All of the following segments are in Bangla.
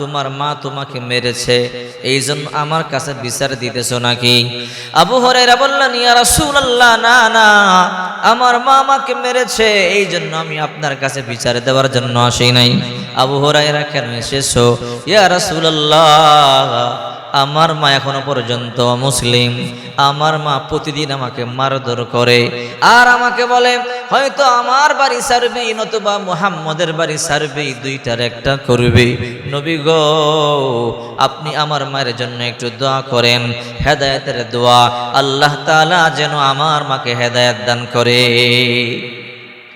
তোমার মা তোমাকে মেরেছে এই জন্য আমার কাছে বিচার দিতেছ নাকি? আবু হরেরা বললেন, ইয়া রাসূলুল্লাহ, না না, আমার মা আমাকে মেরেছে এই জন্য আমি আপনার কাছে বিচার দেওয়ার জন্য আসি নাই। আবু হরাইরা কেন এসেছ? ইয়া রাসূলুল্লাহ আমার মা এখনও পর্যন্ত মুসলিম। আমার মা প্রতিদিন আমাকে মারধর করে। আর আমাকে বলে, হয়তো আমার বাড়ি সারবি নতুবা মুহাম্মদের বাড়ি সারবি দুইটার একটা করবি। নবী গো, আপনি আমার মায়ের জন্য একটু দোয়া করেন, হেদায়েতের দোয়া। আল্লাহ তালা যেন আমার মাকে হেদায়েত দান করে।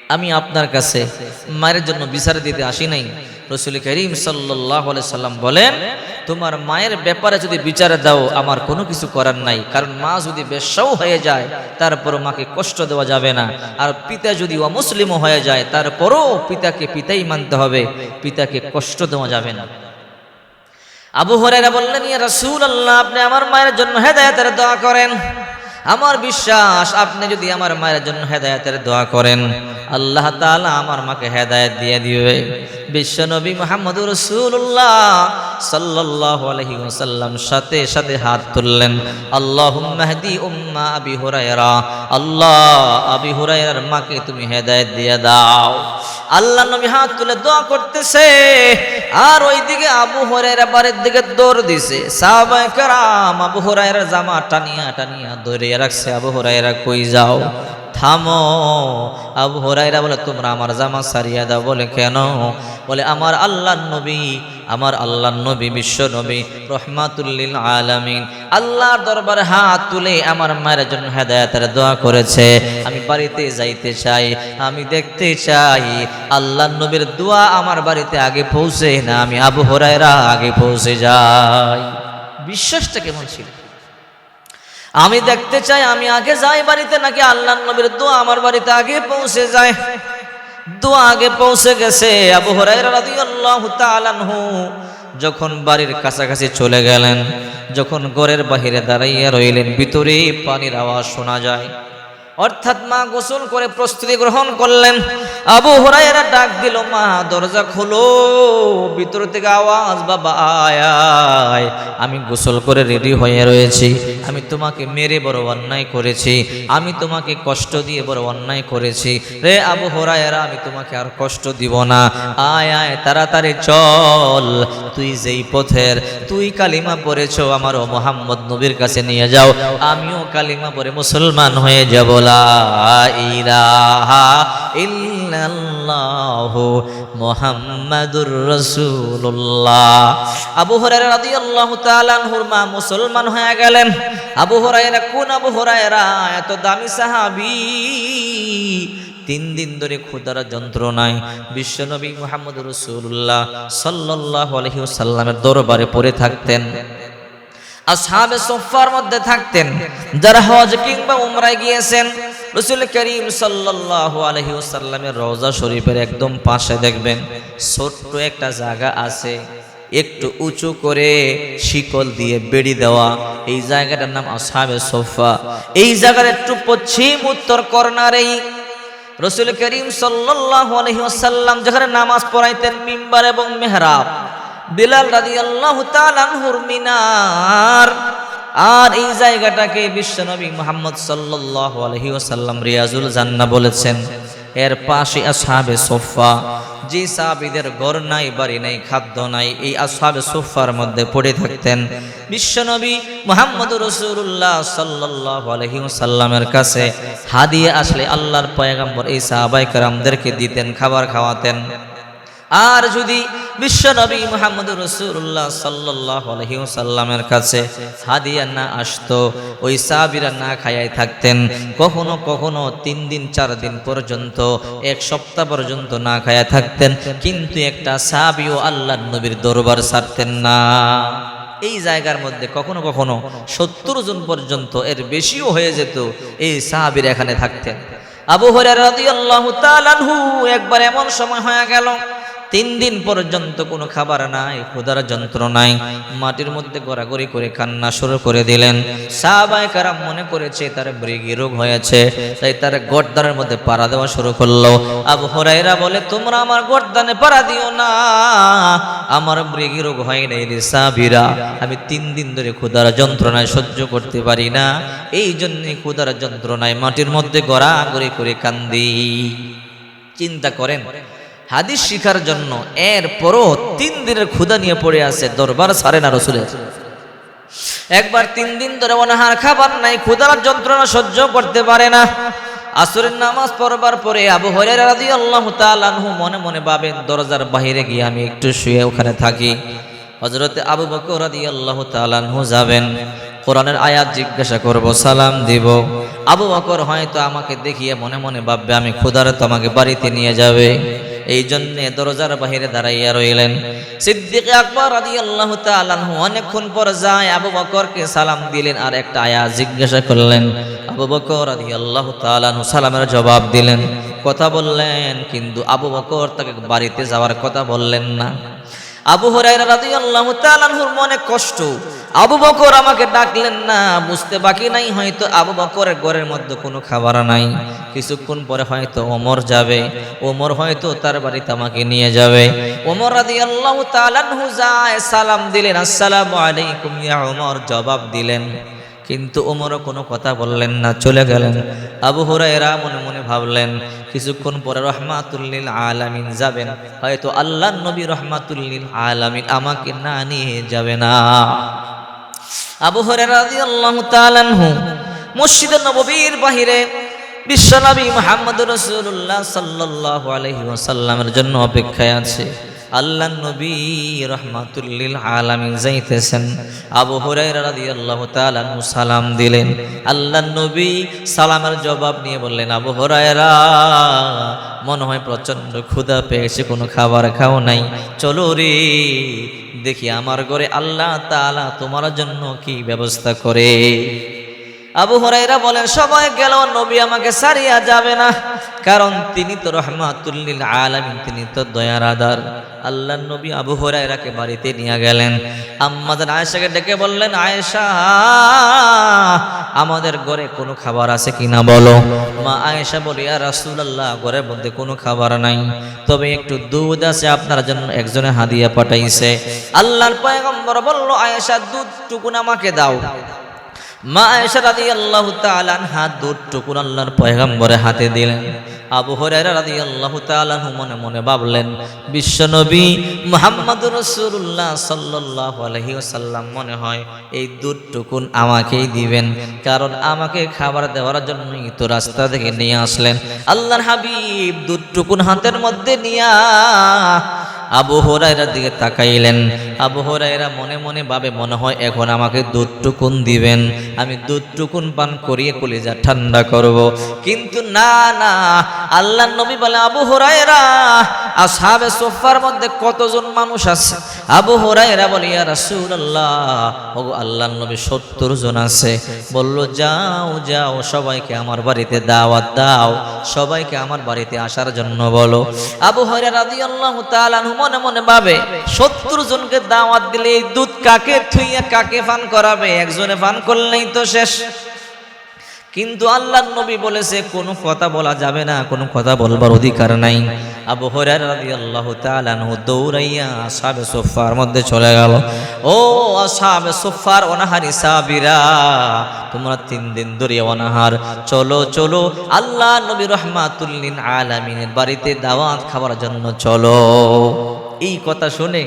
আমি আপনার কাছে মায়ের জন্য বিচার দিতে আসি নাই। রসুল করিম সাল্লাহ সাল্লাম বলেন, তোমার মায়ের ব্যাপারে যদি বিচার দাও, আমার কোনো কিছু করার নাই। কারণ মা যদি বেশ্যাও হয়ে যায়, তারপর মাকে কষ্ট দেওয়া যাবে না। আর পিতা যদি অমুসলিমও হয়ে যায়, তারপরও পিতাকে পিতাই মানতে হবে। পিতাকে কষ্ট দেওয়া যাবে না। আবু হরেরা বললেন রাসূল আল্লাহ আপনি আমার মায়ের জন্য হেদায়েতের দোয়া করেন। আমার বিশ্বাস, আপনি যদি আমার মায়ের জন্য হেদায়তের দোয়া করেন, আল্লাহ তালা আমার মাকে হেদায়ত দিয়ে দিবে। বিশ্বনবী মোহাম্মদ রাসূলুল্লাহ সাল্লাল্লাহু আলাইহি ওয়াসাল্লাম সাথে সাথে হাত তুললেন। আল্লাহুম্মা হদি উম্মা আবি হুরায়রা। আল্লাহ, আবি হুরায়রার মাকে তুমি হেদায়েত দিয়ে দাও। আল্লাহ নবী হাত তুলে দোয়া করতেছে। আর ওইদিকে আবু হরাইরা বাড়ির দিকে দৌড় দিছে। সাহাবায়ে কেরাম আবু হরাইরা জামা টানিয়া টানিয়া দৌড়িয়ে রাখছে। আবু হরাইরা কই যাও? থামো। আবু হরাইরা বলে, তোমরা আমার জামা সারিয়া দাও। বলে, কেন? বলে, আমার আল্লাহ নবী, আমার আল্লাহ নবী, বিশ্ব নবী রহমাতুল্লিল আলামিন, আল্লাহর দরবারে হাত তুলে আমার মায়ের জন্য হেদায়েতের দোয়া করেছে। আমি বাড়িতে যাইতে চাই, আমি দেখতে চাই আল্লাহ নবীর দোয়া আমার বাড়িতে আগে পৌঁছে না, আমি আবু হরাইরা আগে পৌঁছে যাই। বিশ্বাসটা কেমন ছিল? আমি দেখতে চাই, আমি আগে যাই বাড়িতে, নাকি আল্লাহ নবীর দোয়া আমার বাড়িতে আগে পৌঁছে যায়? দোয়া আগে পৌঁছে গেছে। আবু রাদিয়াল্লাহু তাআলা আনহু যখন বাড়ির কাছাকাছি চলে গেলেন, যখন ঘরের বাহিরে দাঁড়াইয়া রইলেন, ভিতরে পানির আওয়াজ শোনা যায়। অর্থাৎ মা গোসল করে প্রস্তুতি গ্রহণ করলেন। আবু হরাইরা ডাক দিল, মা, দরজা খোলো, ভিতর থেকে আওয়াজ, বাবা, আয় আমি গোসল করে রেডি হয়ে রয়েছি। আমি তোমাকে মেরে বড় অন্যায় করেছি। আমি তোমাকে কষ্ট দিয়ে বড় অন্যায় করেছি। রে আবু হরাইরা আমি তোমাকে আর কষ্ট দিব না। আয় আয়, তাড়াতাড়ি চল। তুই যেই পথের, তুই কালিমা পড়েছ, আমার ও মোহাম্মদ নবীর কাছে নিয়ে যাও। আমিও কালিমা পরে মুসলমান হয়ে যাব। লা ইলাহা ইল্লাল্লাহু মুহাম্মাদুর রাসূলুল্লাহ। আবু হুরায়রা রাদিয়াল্লাহু তাআলা আনহুর মা মুসলমান হয়ে গেলেন। আবু হুরায়রা, কোন আবু হুরায়রা এত দামি সাহাবী? তিন দিন ধরে ক্ষুদার যন্ত্রণায় বিশ্বনবী মুহাম্মদ রসুল্লাহ সাল্লাহ আলহিউসাল্লামের দরবারে পড়ে থাকতেন। আসহাবে সোফার মধ্যে থাকতেন, যারা হজ কিংবা উমরায় গিয়েছেন, রসুল করিম সাল্লাল্লাহু আলহি ওসাল্লামের রওজা শরীফের একদম পাশে দেখবেন, ছোট্ট একটা জায়গা আছে, একটু উঁচু করে শিকল দিয়ে বেড়ি দেওয়া, এই জায়গাটার নাম আসহাবে সোফা। এই জায়গার একটু পশ্চিম উত্তর কর্নারেই রসুল করিম সাল্লাল্লাহু আলাইহি ওয়াসাল্লাম যেখানে নামাজ পড়াইতেন মিম্বার এবং মেহরাব বিলাল রাদিয়াল্লাহু তাআলা আনহুর মিনার। আর এই জায়গাটাকে বিশ্বনবী মুহাম্মদ সাল্লাল্লাহু আলাইহি ওয়াসাল্লাম রিয়াজুল জান্নাহ বলেছেন। এর পাশে আসহাবে সোফা। যে সাহাবীদের ঘর নাই, বাড়ি নাই, খাদ্য নাই, এই আসহাবে সোফার মধ্যে পড়ে থাকতেন। বিশ্বনবী মুহাম্মদ রসুল্লাহ সাল্লাল্লাহু আলাইহি ওয়াসাল্লামের কাছে হাদিয়ে আসলে আল্লাহর পয়গম্বর এই সাহাবায়ে কেরামদেরকে দিতেন, খাবার খাওয়াতেন। আর যদি বিশ্বনবী মুহাম্মদ রসুল্লাহ সাল্লাহ আলহিউসাল্লামের কাছে হাদিয়া না আসতো, ওই সাহাবিরা না খায়াই থাকতেন, কখনো কখনো তিন দিন, চার দিন পর্যন্ত, এক সপ্তাহ পর্যন্ত না খায়া থাকতেন, কিন্তু একটা সাহাবিও আল্লাহ নবীর দরবার ছাড়তেন না। এই জায়গার মধ্যে কখনো কখনো সত্তর জন পর্যন্ত এর বেশিও হয়ে যেত এই সাহাবির এখানে থাকতেন। আবু হরাইরা রাদিয়াল্লাহু তাআলা একবার এমন সময় হয়ে গেল তিন দিন পর্যন্ত কোনো খাবার নাই, ক্ষুধার যন্ত্রণায় মাটির মধ্যে গড়াগড়ি করে কান্না শুরু করে দিলেন। সাহাবায়ে কারাম মনে করেছে তার মৃগী রোগ হয়েছে, তাই তার গর্দানের মধ্যে পাড়া দেওয়া শুরু করল। আবু হরাইরা বলে, তোমরা আমার গর্দানে পাড়া দিও না, আমার মৃগী রোগ হয় নাই রে সাবিরা আমি তিন দিন ধরে ক্ষুধার যন্ত্রণায় সহ্য করতে পারি না, এই জন্যে ক্ষুধার যন্ত্রণায় মাটির মধ্যে গড়াগড়ি করে কান্দি। চিন্তা করেন হাদিস শিখার জন্য এর পরও তিন দিনের ক্ষুদা নিয়ে পড়ে আছে, দরবার সারে না রসুলের। একবার তিন দিন ধরে অনাহার খাবার নাই, ক্ষুধার যন্ত্রণা সহ্য করতে পারে না। আসরের নামাজ পড়বার পরে আবু রাদিয়াল্লাহু তাআলা আনহু মনে মনে ভাবেন, দরজার বাহিরে গিয়ে আমি একটু শুয়ে ওখানে থাকি। হযরতে আবু বকর রাদিয়াল্লাহু তাআলা আনহু যাবেন, কোরআনের আয়াত জিজ্ঞাসা করব, সালাম দিব। আবু বকর হয়তো আমাকে দেখিয়ে মনে মনে ভাববে, আমি ক্ষুধারে তো আমাকে বাড়িতে নিয়ে যাবে। এই জন্যে দরজার বাহিরে দাঁড়াইয়া রইলেন। সিদ্দিক আকবর আদি আল্লাহ আনহু অনেকক্ষণ পর যায় আবু বকরকে সালাম দিলেন আর একটা আয়া জিজ্ঞাসা করলেন। আবু বকর আদি আল্লাহ আনহু সালামের জবাব দিলেন। কথা বললেন, কিন্তু আবু বকর তাকে বাড়িতে যাওয়ার কথা বললেন না। আবু আনহুর মনে কষ্ট। আবু বকর আমাকে ডাকলেন, না, বুঝতে বাকি নাই, হয়তো আবু বকরের ঘরের মধ্যে কোনো খাবার নাই। কিছুক্ষণ পরে হয়তো ওমর যাবে। ওমর হয়তো তার বাড়িতে আমাকে নিয়ে যাবে। ওমর রাদিয়াল্লাহু তাআলা আনহু যায় সালাম দিলেন, আসসালাম আলাইকুম ইয়া ওমর। জবাব দিলেন কিন্তু ওমরও কোনো কথা বললেন না, চলে গেলেন। আবু হুরায়রা মনে মনে ভাবলেন, কিছুক্ষণ পরে রহমাতুল্লিল আলামিন যাবেন। হয়তো আল্লাহ নবী রহমাতুল্লিল আলামিন আমাকে না নিয়ে যাবে না। আবু হুরায়রা রাদিয়াল্লাহু তাআলা আনহু মসজিদে নববীর বাহিরে বিশ্বনবী মুহাম্মদ রাসূলুল্লাহ সাল্লাল্লাহু আলাইহি জন্য অপেক্ষায় আছে। আল্লাহ নবী রহমাতুল্লিল আলামিন যাইতেছেন। আবু হুরায়রা রাদিয়াল্লাহু তাআলা সালাম দিলেন। আল্লাহ নবী সালামের জবাব নিয়ে বললেন, আবু হুরায়রা, মনে হয় প্রচণ্ড ক্ষুধা পেয়েছে, কোনো খাবার খাও নাই। চলো রে, দেখি আমার ঘরে আল্লাহ তাআলা তোমার জন্য কি ব্যবস্থা করে। আবু হরাইরা বলেন সবাই গেল, নবী আমাকে সারিয়া যাবে না। কারণ তিনি তো রহমাতুল্লিল আলামিন, তিনি তো দয়ার আদার। আল্লাহ নবী আবু হরাইরাকে বাড়িতে নিয়ে গেলেন। আম্মাদের আয়েশাকে ডেকে বললেন, আয়েশা, আমাদের ঘরে কোনো খাবার আছে কিনা বলো? মা আয়েশা বলি আর রাসূলুল্লাহ, ঘরের মধ্যে কোনো খাবার নাই। তবে একটু দুধ আছে, আপনার জন্য একজনে হাদিয়া পাঠাইছে। আল্লাহর পয়গম্বর বলল, আয়েশা দুধ টুকুন আমাকে দাও। মা আয়েশা রাদিয়াল্লাহু তাআলা আনহা দুধটুকুন আল্লাহর পয়গম্বরের হাতে দিলেন। আবু রাদিয়াল্লাহু তাআলা আনহু মনে মনে ভাবলেন বিশ্বনবী মুহাম্মদুর রাসূলুল্লাহ সাল্লাল্লাহু আলাইহি ওয়াসাল্লাম মনে হয় এই দুধটুকুন আমাকেই দিবেন, কারণ আমাকে খাবার দেওয়ার জন্যই তো রাস্তা থেকে নিয়ে আসলেন। আল্লাহর হাবিব দুধটুকুন হাতের মধ্যে নিয়া আবু হরাইরার দিকে তাকাইলেন। আবু হরাইরা মনে মনে ভাবে, মনে হয় এখন আমাকে দুধটুকুন দিবেন। আমি দুধটুকুন পান করিয়ে কলিজা ঠান্ডা করব। কিন্তু না না আল্লাহ নবী বলে, আবু হরাইরা আর সাবে সোফার মধ্যে কতজন মানুষ আছে? আবু হরাইরা বলে, ইয়া রাসূলুল্লাহ ও আল্লাহ নবী সত্তর জন আছে। বলল, যাও যাও, সবাইকে আমার বাড়িতে দাওয়াত দাও, সবাইকে আমার বাড়িতে আসার জন্য বলো। আবু হরাইরা রাদিয়াল্লাহু তাআলা মনে মনে ভাবে, সত্তর জনকে দাওয়াত দিলে এই দুধ কাকে থুইয়া কাকে পান করাবে? একজনে পান করলেই তো শেষ। কিন্তু আল্লাহ নবী বলেছে, কোনো কথা বলা যাবে না, কোনো কথা বলবার অধিকার নাই। আবু তাআলা আনহু দৌড়াইয়া আসহাবে সোফার মধ্যে চলে গেল। ও আসহাবে সুফফার অনাহারি সাবিরা তোমরা তিন দিন ধরে অনাহার। চলো চলো আল্লাহ নবী রহমাতুল্লিন আলামিনের বাড়িতে দাওয়াত খাওয়ার জন্য চলো। এই কথা শুনে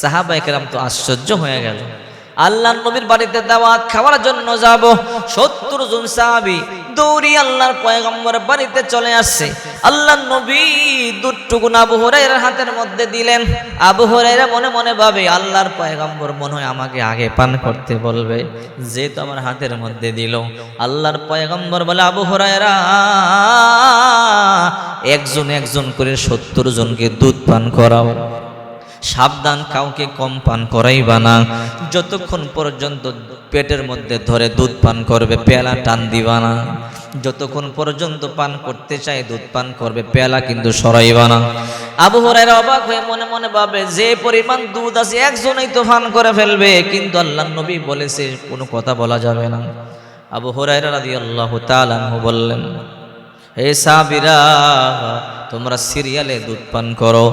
সাহাবা একরাম তো আশ্চর্য হয়ে গেল। আল্লাহ নবীর বাড়িতে দাওয়াত খাওয়ার জন্য যাব। সত্তর জন সাহাবি দৌড়ি আল্লাহর পয়গম্বর বাড়িতে চলে আসছে। আল্লাহ নবী দুটুকুন আবু হরাইরার হাতের মধ্যে দিলেন। আবু হরাইরা মনে মনে ভাবে, আল্লাহর পয়গম্বর মনে হয় আমাকে আগে পান করতে বলবে। যেহেতু আমার হাতের মধ্যে দিল। আল্লাহর পয়গম্বর বলে, আবু হরাইরা একজন একজন করে সত্তর জনকে দুধ পান করাও। সাবধান, কাউকে কম পান করাইবা না। যতক্ষণ পর্যন্ত পেটের মধ্যে ধরে দুধ পান করবে, পেলা টান দিবা না। যতক্ষণ পর্যন্ত পান করতে চায়, দুধ পান করবে পেয়ালা কিন্তু সরাইবা না। আবু অবাক হয়ে মনে মনে ভাবে, যে পরিমাণ দুধ আছে, একজনেই তো পান করে ফেলবে। কিন্তু আল্লাহ নবী বলেছে, কোনো কথা বলা যাবে না। আবু হরাইরা রাদিয়াল্লাহু তাআলা আনহু বললেন, হে সাবিরা তোমরা সিরিয়ালে দুধ পান করো।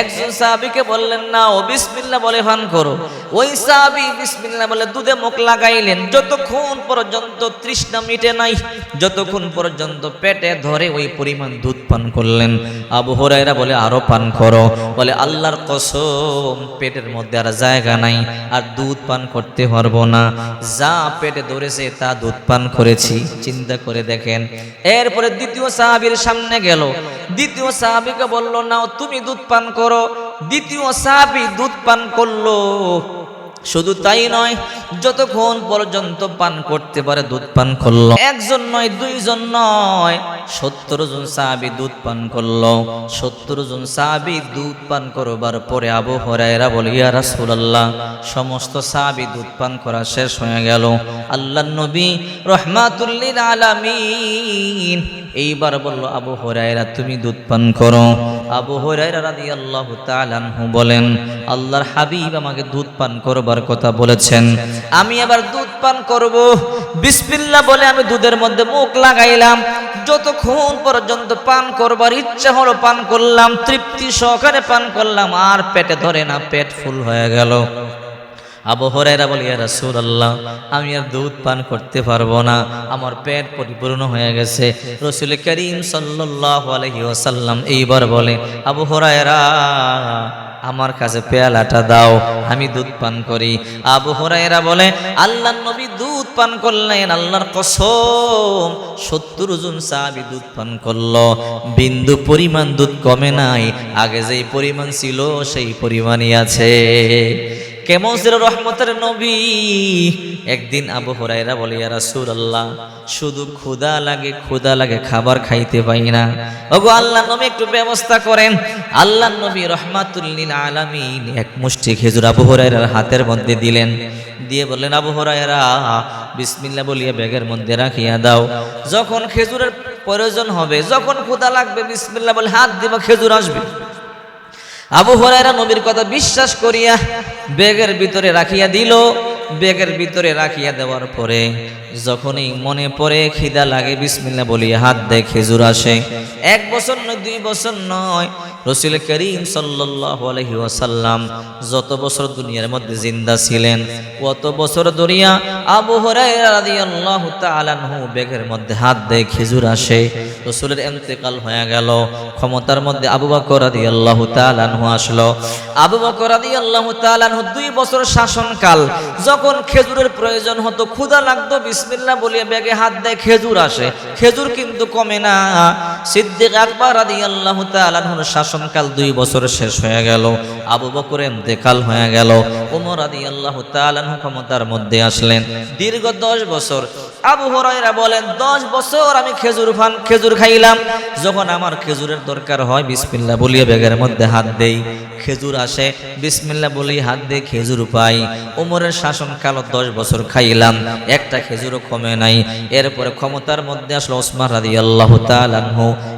একজন সাহাবিকে বললেন, না, ও বিসমিল্লা বলে পান করো। ওই সাহাবি বিসমিল্লা বলে দুধে মুখ লাগাইলেন। যতক্ষণ পর্যন্ত তৃষ্ণা মিটে নাই, যতক্ষণ পর্যন্ত পেটে ধরে ওই পরিমাণ দুধ পান করলেন। আবু হরাইরা বলে, আরও পান করো। বলে, আল্লাহর কসম, পেটের মধ্যে আর জায়গা নাই, আর দুধ পান করতে পারব না। যা পেটে ধরেছে, তা দুধ পান করেছি। চিন্তা করে দেখেন। এরপরে দ্বিতীয় সাহাবীর সামনে গেল। দ্বিতীয় সাহাবীকে বলল, নাও, তুমি দুধ পান করো। দ্বিতীয় সাহাবী দুধ পান করল। শুধু তাই নয়, যতক্ষণ পর্যন্ত পান করতে পারে, দুধ পান করল। একজন নয়, দুইজন নয়, সত্তর জন সাহাবি দুধ পান করল। সত্তর জন সাহাবি দুধ পান করবার পরে আবু হরাইরা বলে, ইয়া রাসূলুল্লাহ, সমস্ত সাহাবি দুধ পান করা শেষ হয়ে গেল। আল্লাহ নবী রহমাতুল্লিল আলামিন এইবার বলল, আবু হরাইরা তুমি দুধ পান করো। আবু হরাইরা তাআলা আনহু বলেন, আল্লাহর হাবিব আমাকে দুধ পান করবার কথা বলেছেন। আমি এবার দুধ পান করব। বিসমিল্লাহ বলে আমি দুধের মধ্যে মুখ লাগাইলাম। যতক্ষণ পর্যন্ত পান করবার ইচ্ছা হলো পান করলাম, তৃপ্তি সহকারে পান করলাম, আর পেটে ধরে না, পেট ফুল হয়ে গেল। আবু হরাইরা বলি, ইয়া রাসূলুল্লাহ, আমি আর দুধ পান করতে পারব না। আমার পেট পরিপূর্ণ হয়ে গেছে। রসুল করিম সাল্লাল্লাহু আলাইহি ওয়াসাল্লাম এইবার বলে, আবু হরাইরা আমার কাছে পেয়ালাটা দাও, আমি দুধ পান করি। আবু হরাইরা বলে আল্লাহ নবী দুধ পান করলেন, আল্লাহর কসম, সত্তর জন সাহাবি দুধ পান করল। বিন্দু পরিমাণ দুধ কমে নাই, আগে যেই পরিমাণ ছিল, সেই পরিমাণই আছে। কেমন ছিল রহমতের নবী? একদিন আবু হরাইরা বলে, ইয়া রাসূলুল্লাহ, শুধু ক্ষুধা লাগে ক্ষুধা লাগে, খাবার খাইতে পাই না। ওগো আল্লাহ নবী, একটু ব্যবস্থা করেন। আল্লাহ নবী রহমাতুল্লিল আলামিন এক মুষ্টি খেজুর আবু হরাইরার হাতের মধ্যে দিলেন। দিয়ে বললেন, আবু হরাইরা বিসমিল্লাহ বলিয়া ব্যাগের মধ্যে রাখিয়া দাও। যখন খেজুরের প্রয়োজন হবে, যখন ক্ষুধা লাগবে, বিসমিল্লাহ বলে, হাত দিব, খেজুর আসবে। আবু হরাইরা নবীর কথা বিশ্বাস করিয়া বেগের ভিতরে রাখিয়া দিল। বেগের ভিতরে রাখিয়া দেওয়ার পরে যখনই মনে পড়ে খিদা লাগে বিসমিল্লা বলিয়া হাত দেয় খেজুর আসে। এক বছর নয়, দুই বছর নয়, রসুল করিম আলাইহি ওয়াসাল্লাম যত বছর দুনিয়ার মধ্যে জিন্দা ছিলেন, কত বছর দরিয়া আবু তাআলা বেগের মধ্যে হাত দেয় খেজুর আসে। রসুলের ইন্তেকাল হয়ে গেল। ক্ষমতার মধ্যে আবু বকর রাদিয়াল্লাহু তাআলা আনহু আসলো। আবু বকর রাদিয়াল্লাহু তাআলা আনহু দুই বছর শাসনকাল, যখন খেজুরের প্রয়োজন হতো, ক্ষুধা লাগতো, বিসমিল্লাহ বলিয়া ব্যাগে হাত দেয়, খেজুর আসে। খেজুর কিন্তু কমে না। সিদ্দিক আকবর রাদিয়াল্লাহু তাআলা আনহুর শাসনকাল দুই বছর শেষ হয়ে গেল। আবু বকর ইন্তেকাল হয়ে গেল। ওমর রাদিয়াল্লাহু তাআলা আনহু ক্ষমতার মধ্যে আসলেন। দীর্ঘ দশ বছর আবু হরাইরা বলেন, দশ বছর আমি খেজুর ফান, খেজুর খাইলাম। যখন আমার খেজুরের দরকার হয়, বিসমিল্লাহ বলিয়ে ব্যাগের মধ্যে হাত দেই। খেজুর আসে, বিসমিল্লাহ বলি হাত দিয়ে খেজুর পাই। উমরের শাসনকাল দশ বছর খাইলাম। একটা খেজুরও কমে নাই। এরপরে ক্ষমতার মধ্যে আসলো ওসমান রাদি আল্লাহ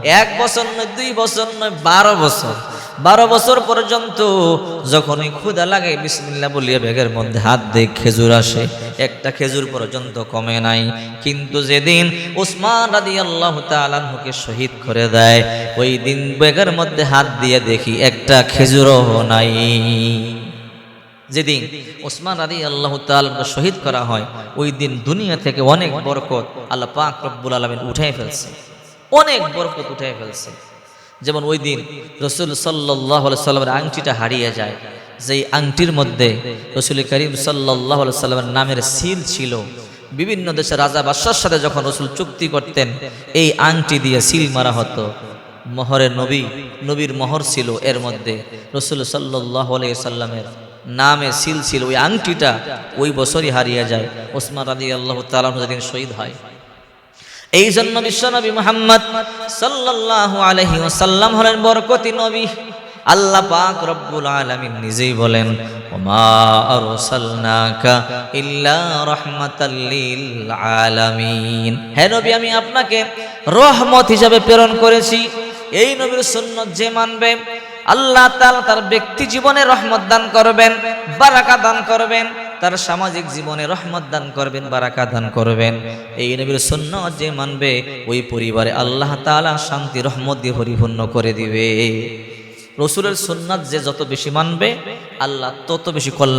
এক বছর নয়, দুই বছর নয়, বারো বছর। বারো বছর পর্যন্ত যখনই ক্ষুদা লাগে বিসমিল্লা বলিয়া ব্যাগের মধ্যে হাত দিয়ে খেজুর আসে। একটা খেজুর পর্যন্ত কমে নাই। কিন্তু যেদিন ওসমান রাদি আল্লাহ তালানহুকে শহীদ করে দেয়, ওই দিন ব্যাগের মধ্যে হাত দিয়ে দেখি একটা খেজুরও নাই। যেদিন ওসমান আলী আল্লাহ তালকে শহীদ করা হয়, ওই দিন দুনিয়া থেকে অনেক বরকত আল্লাহ পাক রব্বুল আলমিন উঠে ফেলছে। অনেক বরকত উঠে ফেলছে। যেমন ওই দিন রসুল সাল্লাহ সাল্লামের আংটিটা হারিয়ে যায়, যেই আংটির মধ্যে রসুল করিম সাল্লাহ সাল্লামের নামের সিল ছিল। বিভিন্ন দেশের রাজা বাদশার সাথে যখন রসুল চুক্তি করতেন, এই আংটি দিয়ে সিল মারা হতো। মহরের নবী, নবীর মহর ছিল এর মধ্যে। রসুল সাল্লাহ সাল্লামের নামে সিল ছিল, ওই আংটিটা ওই বছরই হারিয়ে যায়। ওসমান রাদি আল্লাহ তালাম যেদিন শহীদ হয়। এই জন্য বিশ্বনবী মোহাম্মদ সাল্লাল্লাহু আলাইহি ওয়াসাল্লাম হলেন বরকতি নবী। আল্লাহ পাক রব্বুল আলামিন নিজেই বলেন, ওমা আরসালনাকা ইল্লা রাহমাতাল লিল আলামিন। হে নবী, আমি আপনাকে রহমত হিসাবে প্রেরণ করেছি। এই নবীর সুন্নত যে মানবে, আল্লাহ তাআলা তার ব্যক্তি জীবনে রহমত দান করবেন, বারাকা দান করবেন। তার সামাজিক জীবনে রহমত দান করবেন, বারাকা দান করবেন। এই নবীর সুন্নত যে মানবে, ওই পরিবারে আল্লাহ তালা শান্তি, রহমত দিয়ে পরিপূর্ণ করে দিবে। রসুলের সুন্নাত যে যত বেশি মানবে, আল্লাহ তত বেশি কল্যাণ